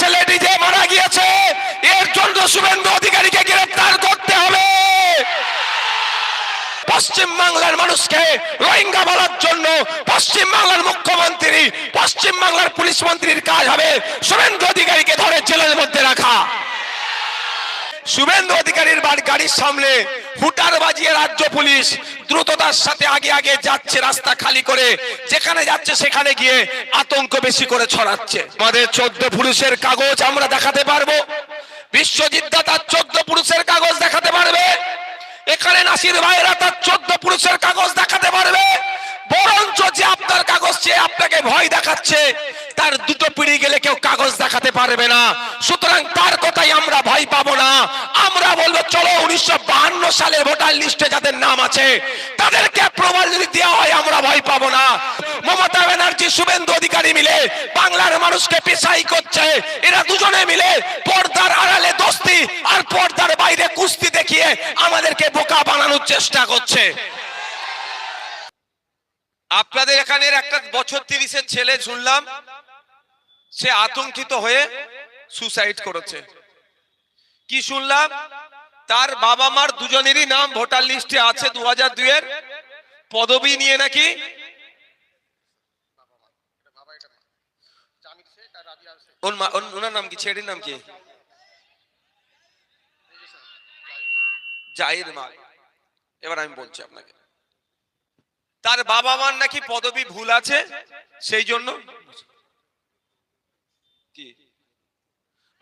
ছেলেটি যে মারা গিয়েছে। এর জন্য শুভেন্দু অধিকারীকে গ্রেফতার করতে হবে। পশ্চিম বাংলার মানুষকে রোহিঙ্গা বলার জন্য পশ্চিম বাংলার মুখ্যমন্ত্রী, পশ্চিম বাংলার পুলিশ মন্ত্রীর কাজ হবে। শুভেন্দু অধিকারীকে ধরে জেলের মধ্যে রাখা। শুভেন্দু অধিকারীর গাড়ির সামনে হুটার বাজিয়ে রাজ্য পুলিশ দ্রুততার সাথে আগে আগে যাচ্ছে, রাস্তা খালি করে। যেখানে যাচ্ছে সেখানে গিয়ে আতঙ্ক বেশি করে ছড়াচ্ছে। আমাদের চোদ্দ পুরুষের কাগজ আমরা দেখাতে পারব। বিশ্বজিৎ তার চোদ্দ পুরুষের কাগজ দেখাতে পারবে। এখানে নাসির ভাইরা তার চোদ্দ পুরুষের কাগজ দেখাতে পারবে। বরঞ্চ যে আপনার কাগজ চেয়ে আপনাকে ভয় দেখাচ্ছে, তার দুটো পিড়ি গেলে কেউ কাগজ দেখাতে পারবে না। সুতরাং তার কথাই আমরা ভয় পাবো না। আমরা বলব, চলো উনিশশো সালের ভোটার লিস্টে যাদের নাম আছে, তাদেরকে প্রমাণ যদি দেওয়া হয়, আমরা ভয় পাবো না। মমতা ব্যানার্জি, শুভেন্দু অধিকারী মিলে বাংলার মানুষকে পেশাই করছে। এরা দুজনে মিলে পর্দার আড়ালে দোস্তি আর পর্দার বাইরে কুস্তি দেখিয়ে আমাদেরকে বোকা বানানোর চেষ্টা করছে। আপনাদের এখানের একটা বছর তিরিশের ছেলে শুনলাম, সে আতঙ্কিত হয়ে সুসাইড করেছে। কি শুনলাম? তার বাবা মার দুজনেরই নাম ভোটার লিস্টে আছে দু হাজার দুইয়ের। পদবি নিয়ে নাকি? ওনার নাম কি? ছেড়ির নাম কি? মাল এবার আমি বলছি আপনাকে। তার বাবা মার নাকি পদবি ভুল আছে? সেই জন্য? কি?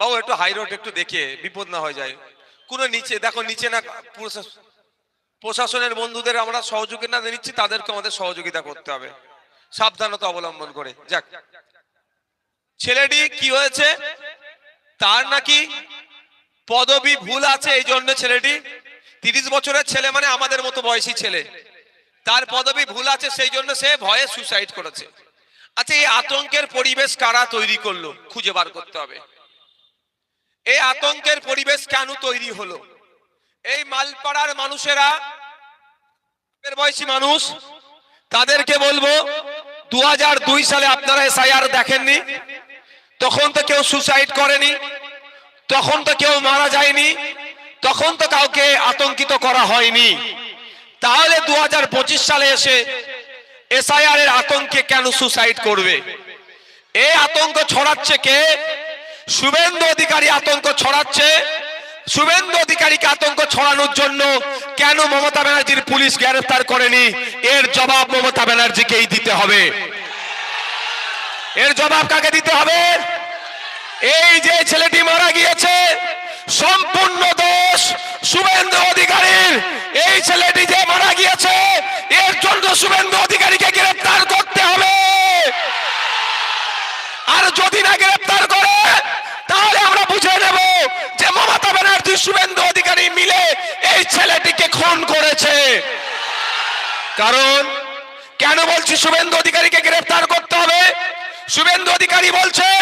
বাবু, একটু হাই রোড একটু দেখে, বিপদ না হয়ে যায়। কোনো নিচে, দেখো, নিচে না প্রশাসনের বন্ধুদের আমরা সহযোগিতা নিচ্ছি তাদেরকে আমাদের সহযোগিতা করতে হবে। সাবধানতা অবলম্বন করে। যাক। ছেলেটি কি হয়েছে? তার নাকি পদবি ভুল আছে, এই জন্য ছেলেটি, তিরিশ বছরের ছেলে মানে আমাদের মতো বয়সী ছেলে। তার পদবি ভুল আছে, সেই জন্য সে ভয়ে সুসাইড করেছে। আচ্ছা এই আতঙ্কের পরিবেশ কারা তৈরি করল? খুঁজে বার করতে হবে। এই আতঙ্কের পরিবেশ কেন তৈরি হলো? এই মালপাড়ার মানুষেরা বয়সী মানুষ, তাদেরকে বলব দু দুই সালে আপনারা এসআইআর দেখেননি, তখন তো কেউ সুসাইড করেনি, তখন তো কেউ মারা যায়নি, তখন তো কাউকে আতঙ্কিত করা হয়নি। তাহলে দুহাজার পঁচিশ সালে এসে এসআইআর এর আতঙ্কে কেন সুসাইড করবে? এই আতঙ্ক ছড়াচ্ছে কে? শুভেন্দু অধিকারী আতঙ্ক ছড়াচ্ছে। শুভেন্দু অধিকারীকে আতঙ্ক ছড়ানোর জন্য কেন মমতা ব্যানার্জির পুলিশ গ্রেফতার করেনি? এর জবাব মমতা ব্যানার্জিকেই দিতে হবে। এর জবাব কাকে দিতে হবে? এই যে ছেলেটি মারা গিয়েছে সম্পূর্ণ দোষ শুভেন্দু অধিকারীর। এই ছেলেটি যে মারা গিয়েছে, এর জন্য শুভেন্দু অধিকারীকে গ্রেফতার করতে হবে। আর যদি না গ্রেফতার করে, তাহলে আমরা বুঝে নেব যে মমতা ব্যানার্জি, শুভেন্দু অধিকারী মিলে এই ছেলেটিকে খুন করেছে। কারণ, কেন বলছি শুভেন্দু অধিকারীকে গ্রেফতার করতে হবে? শুভেন্দু অধিকারী বলছেন,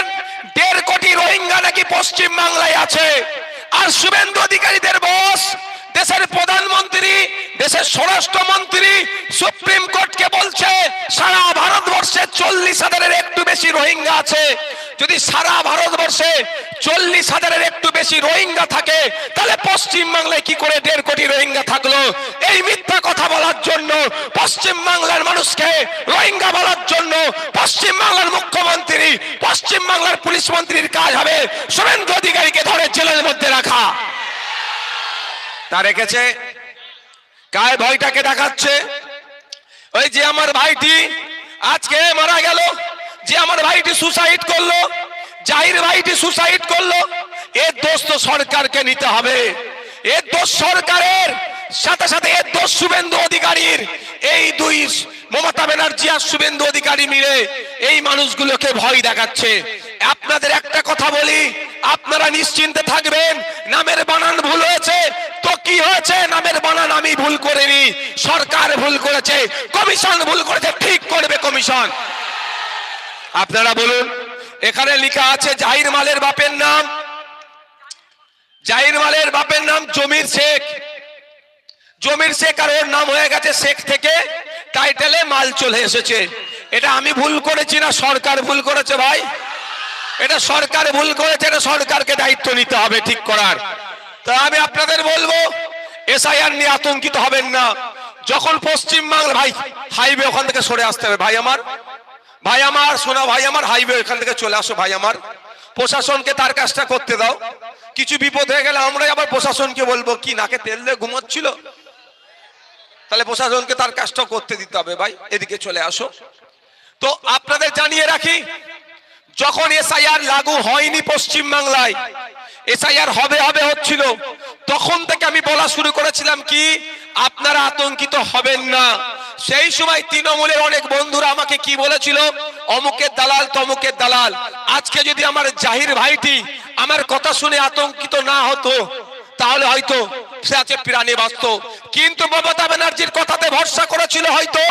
দেড় কোটি রোহিঙ্গা নাকি পশ্চিম বাংলায় আছে। আর শুভেন্দু অধিকারীদের বস, দেশের প্রধানমন্ত্রী, দেশের স্বরাষ্ট্রমন্ত্রী, সুপ্রিম কোর্টকে বলছে, সারা ভারতবর্ষে চল্লিশ হাজারের একটু বেশি রোহিঙ্গা আছে। যদি সারা ভারতবর্ষে চল্লিশ হাজারের একটু বেশি রোহিঙ্গা থাকে, তাহলে পশ্চিমবাংলায় কি করে দেড় কোটি রোহিঙ্গা থাকল? এই মিথ্যা কথা জন্য পশ্চিম বাংলার মানুষকে রোহিঙ্গা বলার জন্য পশ্চিম বাংলার মুখ্যমন্ত্রী, পশ্চিম বাংলার পুলিশ মন্ত্রীর কাজ হবে শুভেন্দু অধিকারীকে ধরে জেলের মধ্যে রাখা। তা রেখেছে কায় ভয়টাকে দেখাচ্ছে? ওই যে আমার ভাইটি, আজকে মারা গেল। যে আমার ভাইটি সুসাইড করল, জাহির ভাইটি সুসাইড করল, এর দোষ তো সরকারকে নিতে হবে। এর দোষ সরকারের। সাথে সাথে এর দোষ শুভেন্দু অধিকারীর, এই দুই মমতা ব্যানার্জি আর শুভেন্দু অধিকারী মিলে এই মানুষগুলোকে ভয় দেখাচ্ছে। আপনাদের একটা কথা বলি, আপনারা নিশ্চিন্তে থাকবেন, নামের বানান ভুল হয়েছে, তো কি হয়েছে? নামের বানান আমি ভুল করিনি, সরকার ভুল করেছে, কমিশন ভুল করেছে, ঠিক করবে কমিশন। আপনারা বলুন, এখানে লেখা আছে জাহির মালের বাপের নাম, জাহির মালের বাপের নাম জমির শেখ। জমির শেখ আর ওর নাম হয়ে গেছে শেখ থেকে। টাইটেলে মাল চলে এসেছে। এটা আমি ভুল করেছি না, সরকার ভুল করেছে ভাই? এটা সরকার ভুল করেছে, এটা সরকারকে দায়িত্ব নিতে হবে ঠিক করার। তা আমি আপনাদের বলব, এসআইআর নিয়ে আতঙ্কিত হবেন না। যখন পশ্চিম বাংলা ভাই হাইওয়ে ওখান থেকে সরে আসতে হবে, ভাই আমার। ভাই আমার, শোনা ভাই আমার হাইওয়ে এখান থেকে চলে আসো ভাই আমার। প্রশাসনকে তার কাজটা করতে দাও। কিছু বিপদ হয়ে গেলে আমরাই আবার প্রশাসনকে বলব, কি, নাকে তেল দিয়ে ঘুমোচ্ছিল? তাহলে প্রশাসনকে তার কাজটা করতে দিতে হবে ভাই, এদিকে চলে আসো। তো আপনাদের জানিয়ে রাখি, যখন এসআইআর লাগু হয়নি পশ্চিম বাংলায়, এসআইআর হবে হবে হচ্ছিল, তখন থেকে আমি বলা শুরু করেছিলাম কি, আপনারা আতঙ্কিত হবেন না। সেই সময় তৃণমূলের অনেক বন্ধুরা আমাকে কি বলেছিল, অমুকের দালাল, তমুকের দালাল, আজকে যদি আমার জাহির ভাইটি আমার কথা শুনে আতঙ্কিত না হতো তাহলে হয়তো সে আছে প্রাণে বাঁচত কিন্তু মমতা ব্যানার্জির কথাতে ভরসা করেছিল হয়তো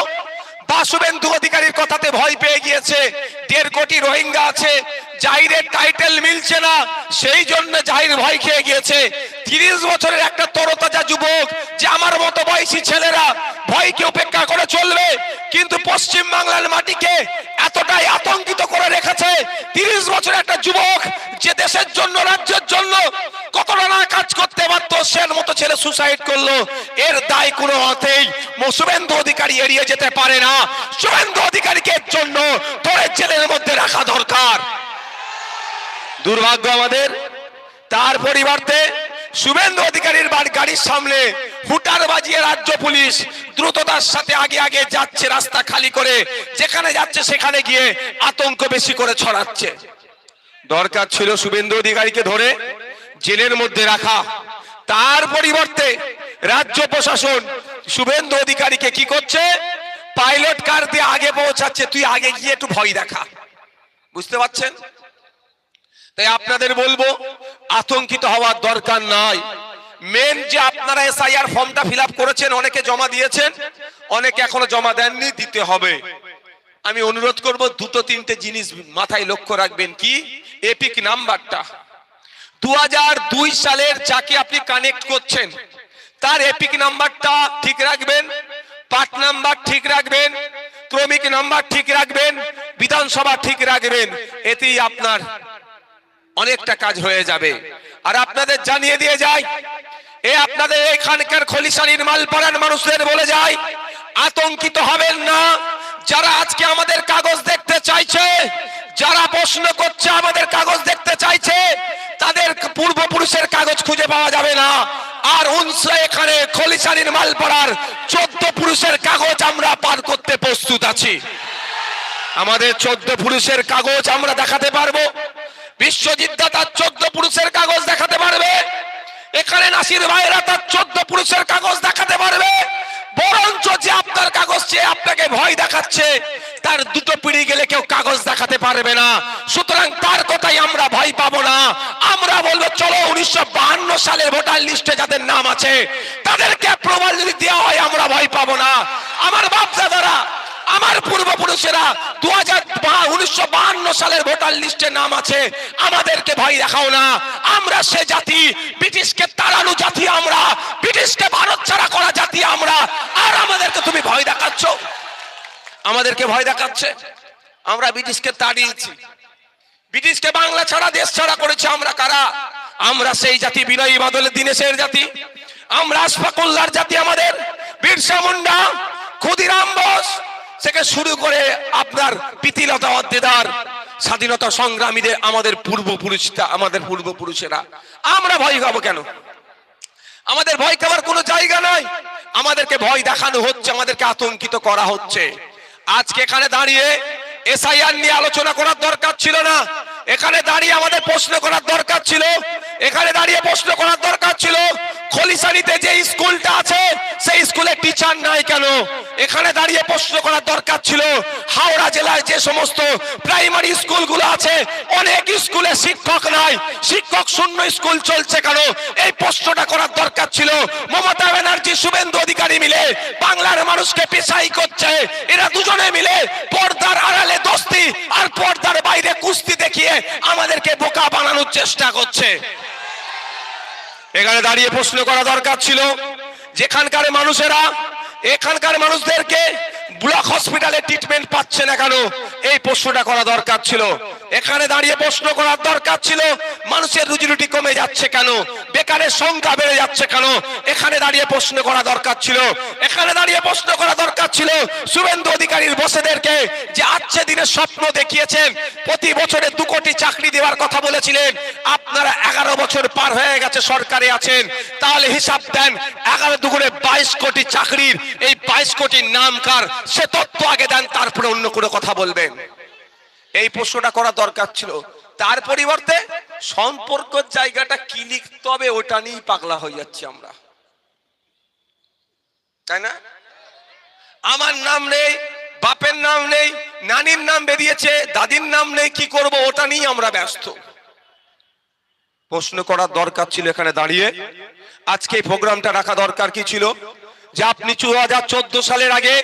বা শুভেন্দু অধিকারীর কথাতে ভয় পেয়ে গিয়েছে। দেড় কোটি রোহিঙ্গা আছে, জাহিরের টাইটেল মিলছে না, সেই জন্য জাহির ভয় খেয়ে গিয়েছে। তিরিশ বছরের একটা তরতাজা যুবক, যে আমার মতো বয়সী ছেলেরা ভয়কে উপেক্ষা করে চলবে, কিন্তু পশ্চিম বাংলার মাটিকে এতটাই আতঙ্কিত করে রেখেছে। তিরিশ বছরের একটা যুবক, যে দেশের জন্য, রাজ্যের জন্য কতটা না কাজ করতে পারতো, সের মতো ছেলে সুসাইড করল। এর দায় কোনো মতেই ম- শুভেন্দু অধিকারী এড়িয়ে যেতে পারে না। শুভেন্দু অধিকারীকে জন্য ধরে জেলের মধ্যে রাখা দরকার। দুর্ভাগ্য আমাদের, তার পরিবর্তে শুভেন্দু অধিকারীর গাড়ির সামনে হুটার বাজিয়ে রাজ্য পুলিশ দ্রুততার সাথে আগে আগে যাচ্ছে রাস্তা খালি করে। যেখানে যাচ্ছে সেখানে গিয়ে আতঙ্ক বেশি করে ছড়াচ্ছে। দরকার ছিল শুভেন্দু অধিকারীকে ধরে জেলের মধ্যে রাখা। তার পরিবর্তে রাজ্য প্রশাসন শুভেন্দু অধিকারীকে কি করছে? পাইলট কার দিয়ে আগে পৌঁছাচ্ছে? তুই আগে গিয়ে একটু ভয় দেখা। বুঝতে পারছেন? তাই আপনাদের বলব, আতঙ্কিত হওয়ার দরকার নাই। মেন যে আপনারা এসআইআর ফর্মটা ফিল করেছেন, অনেকে জমা দিয়েছেন, অনেকে এখনও জমা দেননি, দিতে হবে। আমি অনুরোধ করব, দুটো তিনটে জিনিস মাথায় লক্ষ্য রাখবেন কি? এপিক নাম্বারটা দু সালের যাকে আপনি কানেক্ট করছেন তার এপিক নাম্বারটা ঠিক রাখবেন পার্ট নাম্বার ঠিক রাখবেন, ক্রমিক নাম্বার ঠিক রাখবেন, বিধানসভা ঠিক রাখবেন, এতেই আপনার অনেকটা কাজ হয়ে যাবে। আর আপনাদের জানিয়ে দিয়ে যাই, এ আপনাদের এখানকার খলিশানির মালপাড়ার মানুষদের বলে যায় আতঙ্কিত হবেন না, যারা আজকে আমাদের কাগজ দেখতে চাইছে, যারা প্রশ্ন করছে আমাদের কাগজ দেখতে চাইছে তাদের পূর্বপুরুষের কাগজ খুঁজে পাওয়া যাবে না। আর উনসে এখানে খলিশানির মালপাড়ার চোদ্দ পুরুষের কাগজ আমরা পার করতে প্রস্তুত আছি। আমাদের চোদ্দ পুরুষের কাগজ আমরা দেখাতে পারব। বিশ্বজিৎ দা তার চোদ্দ পুরুষের কাগজ দেখাতে পারবে। এখানে নাসির ভাইরা তার চোদ্দ পুরুষের কাগজ দেখাতে পারবে। বরঞ্চ যে আপনার কাগজ চেয়ে আপনাকে ভয় দেখাচ্ছে, তার দুটো পিড়ি গেলে কেউ কাগজ দেখাতে পারবে না। সুতরাং তার কথাই আমরা ভয় পাবো না। উনিশশো সালের ভোটার লিস্টে যাদের নাম আছে, তাদেরকে প্রমাণ যদি দেওয়া হয়, আমরা ভয় পাবো না। আমার বাপ দাদারা আমার পূর্বপুরুষেরা দু হাজার উনিশশো সালের ভোটার লিস্টে নাম আছে, আমাদেরকে ভয় দেখাও না। আমরা সে জাতি, ব্রিটিশকে তাড়ানো জাতি আমরা, ব্রিটিশকে ভারত ছাড়া করা জাতি আমরা। আর আমাদেরকে তুমি ভয় দেখাচ্ছ? আমাদেরকে ভয় দেখাচ্ছে? আমরা ব্রিটিশকে তাড়িয়েছি। ব্রিটিশকে বাংলা ছাড়া, দেশ ছাড়া করেছে আমরা কারা? আমরা সেই জাতি, বিনয়ী বাদলের দিনেশের জাতি। আমরা আশফাকুল্লার জাতি আমাদের। বিরসা মুন্ডা, ক্ষুদিরাম বোস, থেকে শুরু করে আপনার প্রীতিলতা অদ্দেদার স্বাধীনতা সংগ্রামীদের আমাদের পূর্বপুরুষরা, আমাদের পূর্বপুরুষেরা। আমরা ভয় খাব কেন? আমাদের ভয় খাবার কোনো জায়গা নাই। আমাদেরকে ভয় দেখানো হচ্ছে, আমাদেরকে আতঙ্কিত করা হচ্ছে। আজকে এখানে দাঁড়িয়ে এসআইআর নিয়ে আলোচনা করার দরকার ছিল না। এখানে দাঁড়িয়ে আমাদের প্রশ্ন করার দরকার ছিল। এখানে দাঁড়িয়ে প্রশ্ন করার দরকার ছিল খলিশানিতে যে স্কুলটা আছে, সেই স্কুলে টিচার নাই কেন? এখানে দাঁড়িয়ে প্রশ্ন করার দরকার ছিল। হাওড়া জেলায় যে সমস্ত প্রাইমারি স্কুলগুলো আছে, অনেক স্কুলে শিক্ষক নাই। শিক্ষক শূন্য স্কুল চলছে কেন? এই প্রশ্নটা করার দরকার ছিল। মমতা ব্যানার্জি, শুভেন্দু অধিকারী মিলে বাংলার মানুষকে পেশাই করছে। এরা দুজনে মিলে পর্দার আড়ালে দোস্তি আর পর্দার বাইরে কুস্তি দেখিয়ে আমাদেরকে বোকা বানানোর চেষ্টা করছে। এখানে দাঁড়িয়ে প্রশ্ন করা দরকার ছিল, যেখানকার মানুষেরা, এখানকার মানুষদেরকে ব্লক হসপিটালে ট্রিটমেন্ট পাচ্ছে না কেন? এই প্রশ্নটা করা দরকার ছিল। এখানে দাঁড়িয়ে প্রশ্ন করার দরকার ছিল, মানুষের রুজি রুটি কমে যাচ্ছে কেন? বেকারের সংখ্যা বেড়ে যাচ্ছে কেন? এখানে দাঁড়িয়ে প্রশ্ন করা দরকার ছিল। এখানে দাঁড়িয়ে প্রশ্ন করা দরকার ছিল শুভেন্দু অধিকারীর বসেদেরকে যে আজকে দিনে স্বপ্ন দেখিয়েছেন, প্রতি বছরে দু কোটি চাকরি দেওয়ার কথা বলেছিলেন, আপনারা এগারো বছর পার হয়ে গেছে, সরকারে আছেন, তাহলে হিসাব দেন, এগারো দুগুণে বাইশ কোটি চাকরির, এই বাইশ কোটির নাম কার? সে তথ্য আগে দেন, তারপরে অন্য কোনো কথা বলবেন। এই প্রশ্নটা করা দরকার ছিল। তার পরিবর্তে সম্পর্কের জায়গাটা কি লিখতে হবে, ওটা নিয়েই পাগলা হয়ে যাচ্ছি আমরা। তাই না? আমার নাম নেই, বাপের নাম নেই, নানির নাম বেরিয়েছে, দাদির নাম নেই, কি করব, ওটা নিয়ে আমরা ব্যস্ত। প্রশ্ন করার দরকার ছিল এখানে দাঁড়িয়ে। আজকে এই প্রোগ্রামটা রাখা দরকার কি ছিল? যে আপনি দু সালের আগে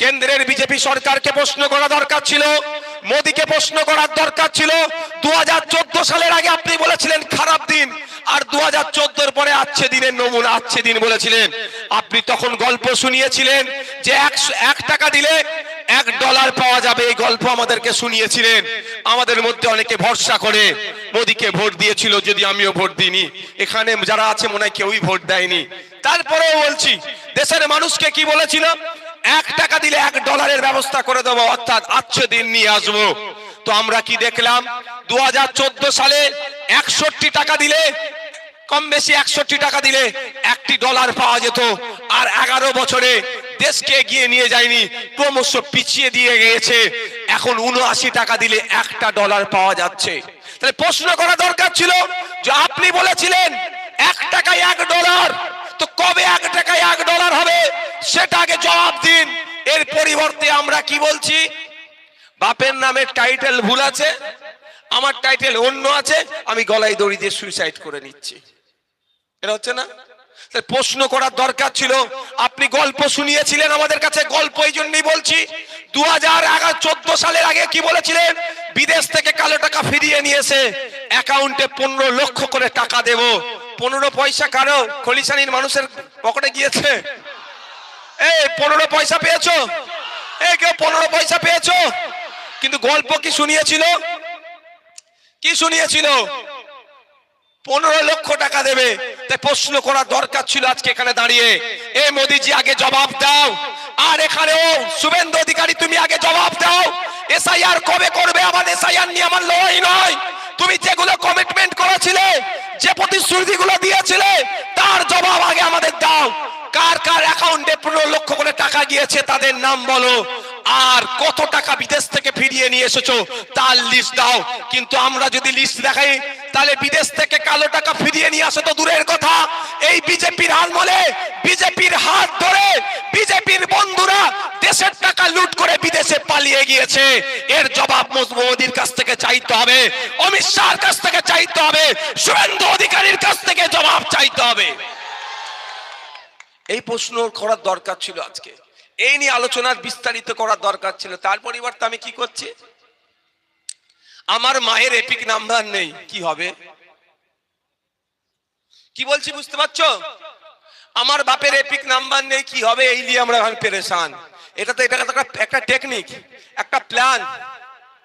কেন্দ্রের বিজেপি সরকারকে প্রশ্ন করা দরকার ছিল, মোদীকে প্রশ্ন করার দরকার ছিল। দু হাজার চোদ্দ সালের আগে আপনি বলেছিলেন খারাপ দিন, আর দু হাজার পরে আচ্ছে দিনের নমুনা, আচ্ছে দিন বলেছিলেন। আপনি তখন গল্প শুনিয়েছিলেন যে একশো এক টাকা দিলে এক ডলার পাওয়া যাবে, এই গল্প আমাদেরকে শুনিয়েছিলেন। আমাদের মধ্যে অনেকে ভরসা করে, মোদীকে ভোট দিয়েছিল যদি আমিও ভোট দিইনি। এখানে যারা আছে, মনে হয় কেউই ভোট দেয়নি। তারপরেও বলছি, দেশের মানুষকে কি বলেছিল এক টাকা দিলে এক ডলারের ব্যবস্থা করে দেবো, অর্থাৎ আচ্ছে দিন নিয়ে আসব। তো আমরা কি দেখলাম? দু হাজার চোদ্দ সালে একষট্টি টাকা দিলে, কম বেশি একষট্টি টাকা দিলে একটি ডলার পাওয়া যেত। আর এগারো বছরে দেশকে এগিয়ে নিয়ে যায়নি, ক্রমশ পিছিয়ে দিয়ে গিয়েছে। এখন উনআশি টাকা দিলে একটা ডলার পাওয়া যাচ্ছে। তাহলে প্রশ্ন করা দরকার ছিল যে আপনি বলেছিলেন, এক টাকায় এক ডলার তো কবে এক টাকায় এক ডলার হবে? সেটা আগে জবাব দিন। এর পরিবর্তে আমরা কি বলছি? বাপের নামে টাইটেল ভুল আছে, আমার টাইটেল অন্য আছে, আমি গলায় দড়ি দিয়ে সুইসাইড করে নিচ্ছি। এটা হচ্ছে না? প্রশ্ন করার দরকার ছিল, আপনি গল্প শুনিয়েছিলেন আমাদের কাছে, গল্প এই জন্যই বলছি। দু হাজার চোদ্দ সালের আগে কি বলেছিলেন? বিদেশ থেকে কালো টাকা ফিরিয়ে নিয়েছে অ্যাকাউন্টে পনেরো লক্ষ করে টাকা দেব। পনেরো পয়সা কারও খলিশানির মানুষের পকেটে গিয়েছে? এই, পনেরো পয়সা পেয়েছ? এই, কেউ পনেরো পয়সা পেয়েছ? কিন্তু গল্প কি শুনিয়েছিল? কি শুনিয়েছিল? পনেরো লক্ষ টাকা দেবে। তাই প্রশ্ন করার দরকার ছিল আজকে এখানে দাঁড়িয়ে। এ মোদিজি, আগে জবাব দাও। আর এখানেও শুভেন্দু অধিকারী, তুমি আগে জবাব দাও। এসআইআর কবে করবে? আমার এসআইআর নিয়ে আমার লড়াই নয়। তুমি যেগুলো কমিটমেন্ট করেছিলে, যে প্রতিশ্রুতিগুলো দিয়েছিলে, তার জবাব আগে আমাদের দাও। কার কার অ্যাকাউন্টে পনেরো লক্ষ করে টাকা গিয়েছে তাদের নাম বলো। আর কত টাকা বিদেশ থেকে ফিরিয়ে নিয়ে এসেছ, তার লিস্ট দাও। কিন্তু আমরা যদি লিস্ট দেখাই, তাহলে বিদেশ থেকে কালো টাকা ফিরিয়ে নিয়ে আসে তো দূরের কথা। এই বিজেপির আমলে বিজেপির হাত ধরে, বিজেপির বন্ধুরা দেশের টাকা লুট করে বিদেশে পালিয়ে গিয়েছে। এর জবাব মোদির কাছ থেকে চাইতে হবে, অমিত শাহর কাছ থেকে চাইতে হবে শুভেন্দু অধিকারীর কাছ থেকে জবাব চাইতে হবে এই প্রশ্ন করার দরকার ছিল আজকে। এই নিয়ে আলোচনার বিস্তারিত করার দরকার ছিল। তার পরিবর্তে আমি কি করছি? আমার মায়ের এপিক নাম্বার নেই। কি হবে? কি বলছি বুঝতে পারছ? আমার বাপের এপিক নাম্বার নেই। কি হবে? এই নিয়ে আমরা এখন পেরেশান। এটা তো এটা একটা টেকনিক একটা প্ল্যান